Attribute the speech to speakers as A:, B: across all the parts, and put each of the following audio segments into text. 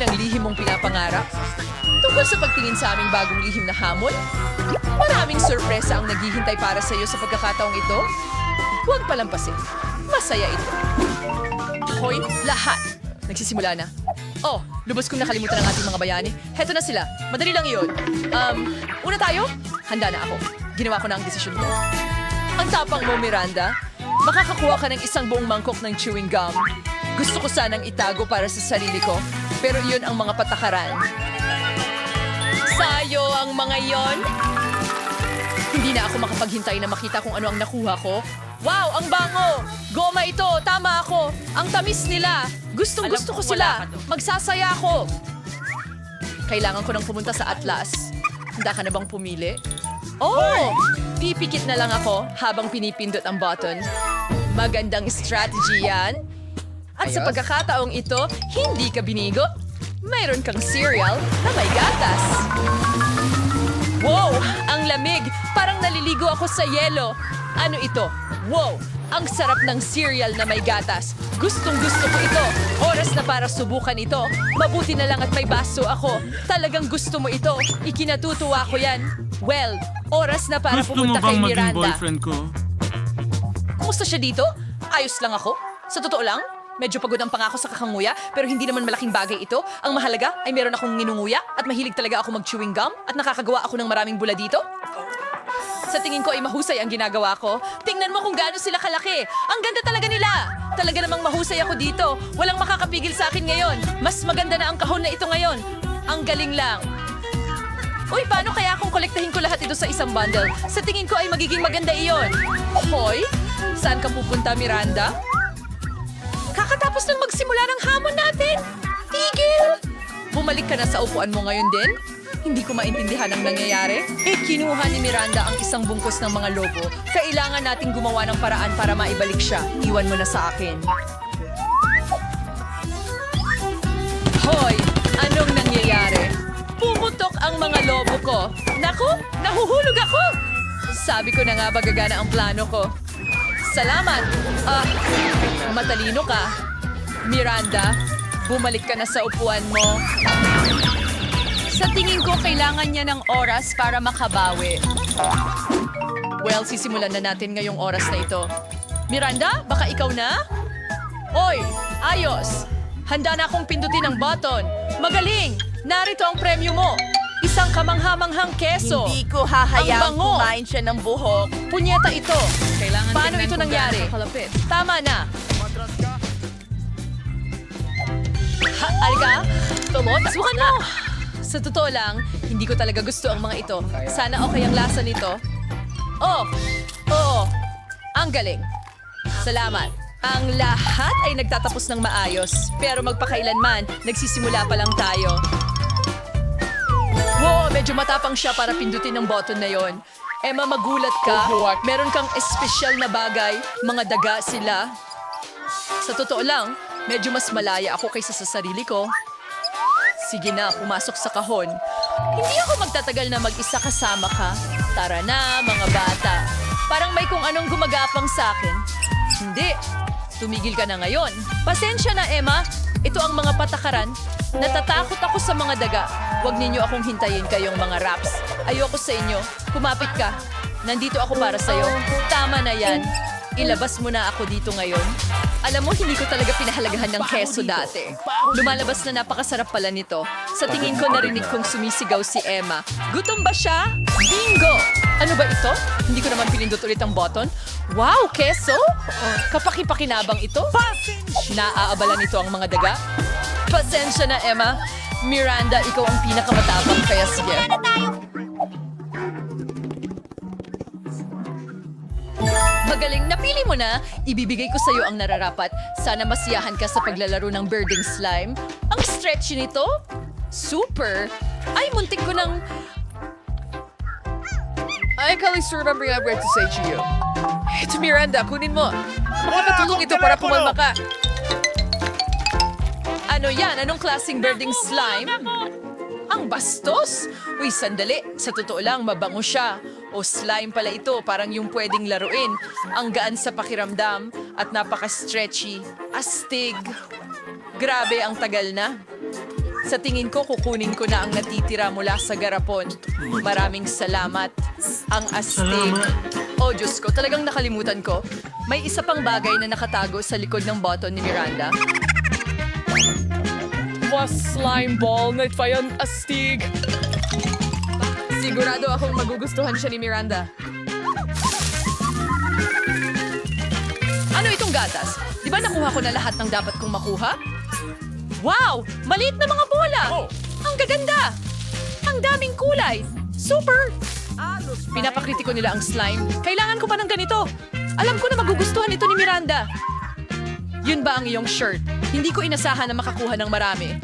A: amin ang lihim mong pinapangarap? Tungkol sa pagtingin sa aming bagong lihim na hamon? Maraming sorpresa ang naghihintay para sa iyo sa pagkakataong ito. Huwag palampasin. Masaya ito. Hoy, lahat! Nagsisimula na. Oh, lubos kong nakalimutan ang ating mga bayani. Heto na sila. Madali lang iyon. Um, una tayo? Handa na ako. Ginawa ko na ang desisyon ko. Ang tapang mo, Miranda. Makakakuha ka ng isang buong mangkok ng chewing gum. Gusto ko sanang itago para sa sarili ko, pero iyon ang mga patakaran. Sayo ang mga yon. Hindi na ako makapaghintay na makita kung ano ang nakuha ko. Wow, ang bango! Goma ito, tama ako. Ang tamis nila. Gustong
B: Alam
A: gusto
B: ko,
A: sila. Magsasaya ako. Kailangan ko nang pumunta sa Atlas. Handa ka na bang pumili? Oh! Pipikit na lang ako habang pinipindot ang button. Magandang strategy yan. At sa pagkakataong ito, hindi ka binigo. Mayroon kang cereal na may gatas. Wow! Ang lamig! Parang naliligo ako sa yelo. Ano ito? Wow! Ang sarap ng cereal na may gatas. Gustong gusto ko ito. Oras na para subukan ito. Mabuti na lang at may baso ako. Talagang gusto mo ito. Ikinatutuwa ko yan. Well, oras na para
C: Gusto mo
A: pumunta kay
C: bang maging
A: Miranda.
C: boyfriend ko?
A: Kumusta siya dito? Ayos lang ako. Sa totoo lang, medyo pagod ang pangako sa kakanguya, pero hindi naman malaking bagay ito. Ang mahalaga ay meron akong nginunguya at mahilig talaga ako mag-chewing gum at nakakagawa ako ng maraming bula dito. Sa tingin ko ay mahusay ang ginagawa ko. Tingnan mo kung gaano sila kalaki. Ang ganda talaga nila. Talaga namang mahusay ako dito. Walang makakapigil sa akin ngayon. Mas maganda na ang kahon na ito ngayon. Ang galing lang. Uy, paano kaya kung kolektahin ko lahat ito sa isang bundle? Sa tingin ko ay magiging maganda iyon. Hoy, saan ka pupunta, Miranda? Kakatapos lang magsimula ng hamon natin. Tigil! Bumalik ka na sa upuan mo ngayon din? Hindi ko maintindihan ang nangyayari. Eh, kinuha ni Miranda ang isang bungkus ng mga lobo. Kailangan nating gumawa ng paraan para maibalik siya. Iwan mo na sa akin. Hoy! Anong nangyayari? Pumutok ang mga lobo ko. Naku! Nahuhulog ako! Sabi ko na nga ba gagana ang plano ko. Salamat! Ah, matalino ka. Miranda, bumalik ka na sa upuan mo. Sa tingin ko, kailangan niya ng oras para makabawi. Well, sisimulan na natin ngayong oras na ito. Miranda, baka ikaw na? Oy, ayos! Handa na akong pindutin ang button. Magaling! Narito ang premyo mo. Isang kamanghamanghang keso.
B: Hindi ko hahayaang kumain siya ng buhok.
A: Punyeta ito.
B: Kailangan
A: Paano ito nangyari? Tama na. Alga? Tulot? Subukan mo! Sa totoo lang, hindi ko talaga gusto ang mga ito. Sana okay ang lasa nito. Oh! Oo! Ang galing. Salamat. Ang lahat ay nagtatapos ng maayos. Pero magpakailanman, nagsisimula pa lang tayo. Wow, medyo matapang siya para pindutin ang button na yon. Emma, magulat ka. Meron kang espesyal na bagay. Mga daga sila. Sa totoo lang, medyo mas malaya ako kaysa sa sarili ko. Sige na, pumasok sa kahon. Hindi ako magtatagal na mag-isa kasama ka. Tara na, mga bata. Parang may kung anong gumagapang sa akin. Hindi. Tumigil ka na ngayon. Pasensya na, Emma. Ito ang mga patakaran. Natatakot ako sa mga daga. Huwag ninyo akong hintayin kayong mga raps. Ayoko sa inyo. Kumapit ka. Nandito ako para sa'yo. Tama na yan. Ilabas mo na ako dito ngayon. Alam mo, hindi ko talaga pinahalagahan ng keso dati. Lumalabas na napakasarap pala nito. Sa tingin ko narinig kong sumisigaw si Emma. Gutom ba siya? Bingo! Ano ba ito? Hindi ko naman pinindot ulit ang button. Wow, keso? Kapaki-pakinabang ito? Naaabala nito ang mga daga? Pasensya na, Emma. Miranda, ikaw ang pinakamatapang, kaya sige. Magaling, napili mo na. Ibibigay ko sa'yo ang nararapat. Sana masiyahan ka sa paglalaro ng birding slime. Ang stretchy nito? Super! Ay, muntik ko ng... I can always remember I'm going to say to you. Ito, Miranda, kunin mo. Makakatulong ito para pumalma ka. Ano yan? Anong klaseng birding slime? Ang bastos! Uy, sandali. Sa totoo lang, mabango siya. O slime pala ito, parang yung pwedeng laruin. Ang gaan sa pakiramdam at napaka-stretchy. Astig. Grabe, ang tagal na. Sa tingin ko, kukunin ko na ang natitira mula sa garapon. Maraming salamat. Ang astig. Oh, Diyos ko, talagang nakalimutan ko. May isa pang bagay na nakatago sa likod ng button ni Miranda.
D: Was slime ball na yan astig.
A: Sigurado akong magugustuhan siya ni Miranda. Ano itong gatas? Di ba nakuha ko na lahat ng dapat kong makuha? Wow! Maliit na mga bola! Ang gaganda! Ang daming kulay! Super! Pinapakritiko nila ang slime. Kailangan ko pa ng ganito. Alam ko na magugustuhan ito ni Miranda. Yun ba ang iyong shirt? Hindi ko inasahan na makakuha ng marami.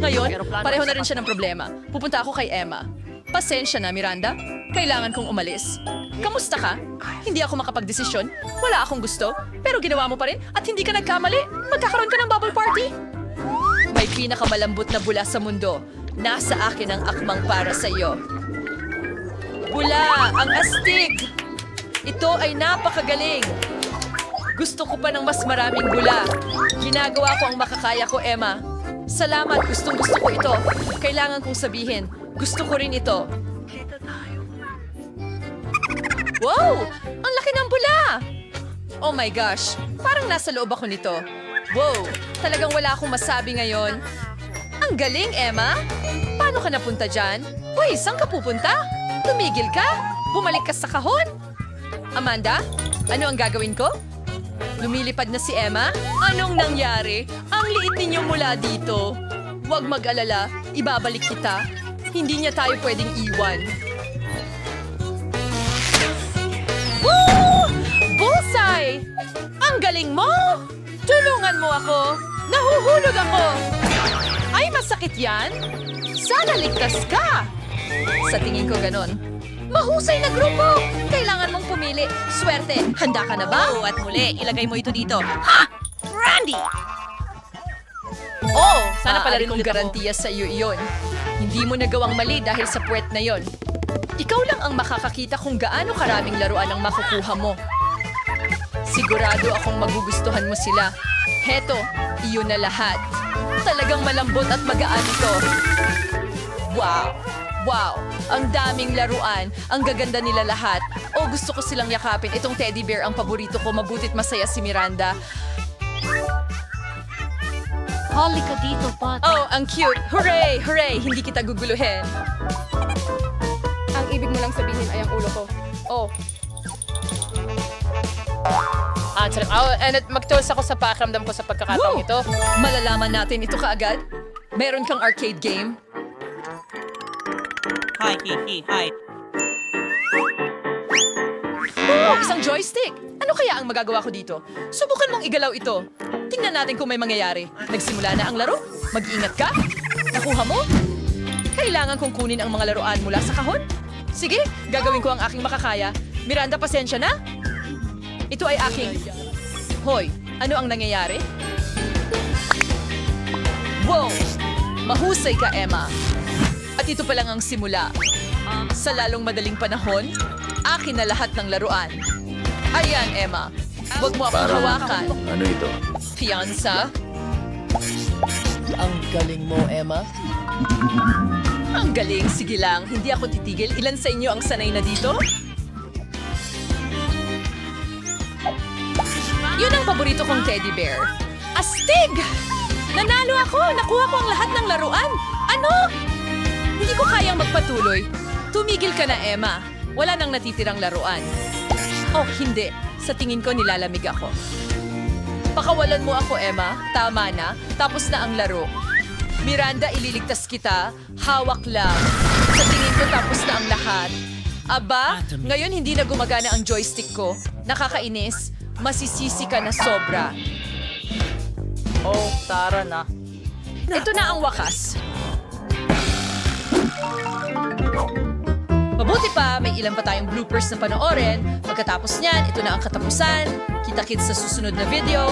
A: Ngayon, pareho na rin siya ng problema. Pupunta ako kay Emma. Pasensya na, Miranda. Kailangan kong umalis. Kamusta ka? Hindi ako makapagdesisyon. Wala akong gusto. Pero ginawa mo pa rin at hindi ka nagkamali. Magkakaroon ka ng bubble party. May pinakamalambot na bula sa mundo. Nasa akin ang akmang para sa iyo. Bula! Ang astig! Ito ay napakagaling! Gusto ko pa ng mas maraming bula. Ginagawa ko ang makakaya ko, Emma. Salamat, gustong gusto ko ito. Kailangan kong sabihin, gusto ko rin ito. Wow! Ang laki ng bula! Oh my gosh, parang nasa loob ako nito. Wow, talagang wala akong masabi ngayon. Ang galing, Emma! Paano ka napunta dyan? Uy, saan ka pupunta? Tumigil ka? Bumalik ka sa kahon? Amanda, ano ang gagawin ko? Lumilipad na si Emma? Anong nangyari? Ang liit ninyo mula dito. Huwag mag-alala, ibabalik kita. Hindi niya tayo pwedeng iwan. Woo! Bullseye! Ang galing mo! Tulungan mo ako! Nahuhulog ako! Ay, masakit yan? Sana ligtas ka! Sa tingin ko ganon. Mahusay na grupo! Kailangan mong pumili. Swerte, handa ka na ba?
B: Oh, at muli, ilagay mo ito dito. Ha! Randy!
A: Oh,
B: sana pala rin
A: kong garantiya sa iyo iyon. Hindi mo nagawang mali dahil sa puwet na yon. Ikaw lang ang makakakita kung gaano karaming laruan ang makukuha mo. Sigurado akong magugustuhan mo sila. Heto, iyon na lahat. Talagang malambot at magaan ito. Wow! Wow! Ang daming laruan. Ang gaganda nila lahat. O gusto ko silang yakapin. Itong teddy bear ang paborito ko. Mabutit masaya si Miranda.
B: Halika dito, Pat.
A: Oh, ang cute! Hooray! Hooray! Hindi kita guguluhin.
D: Ang ibig mo lang sabihin ay ang ulo ko. Oh. Ah, sarap. Oh, and it- magtuos ako sa pakiramdam ko sa pagkakataong
A: Woo!
D: ito.
A: Malalaman natin ito kaagad. Meron kang arcade game.
C: Hi, hi, hi, hi.
A: Oh, isang joystick. Ano kaya ang magagawa ko dito? Subukan mong igalaw ito. Tingnan natin kung may mangyayari. Nagsimula na ang laro? Mag-ingat ka? Nakuha mo? Kailangan kong kunin ang mga laruan mula sa kahon? Sige, gagawin ko ang aking makakaya. Miranda, pasensya na? Ito ay aking... Hoy, ano ang nangyayari? Wow! Mahusay ka, Emma. At ito pa lang ang simula. Sa lalong madaling panahon, akin na lahat ng laruan. Ayan, Emma. Huwag mo akong hawakan.
E: Ano ito?
A: Fianza? Ang galing mo, Emma. Ang galing. Sige lang. Hindi ako titigil. Ilan sa inyo ang sanay na dito? Yun ang paborito kong teddy bear. Astig! Nanalo ako! Nakuha ko ang lahat ng laruan! Ano? Hindi ko kayang magpatuloy. Tumigil ka na, Emma. Wala nang natitirang laruan. Oh, hindi. Sa tingin ko nilalamig ako. Pakawalan mo ako, Emma. Tama na. Tapos na ang laro. Miranda, ililigtas kita. Hawak lang. Sa tingin ko tapos na ang lahat. Aba, ngayon hindi na gumagana ang joystick ko. Nakakainis. Masisisi ka na sobra.
C: Oh, tara na.
A: Ito na ang wakas. Mabuti pa, may ilan pa tayong bloopers na panoorin. Pagkatapos niyan, ito na ang katapusan. Kita-kits sa susunod na video.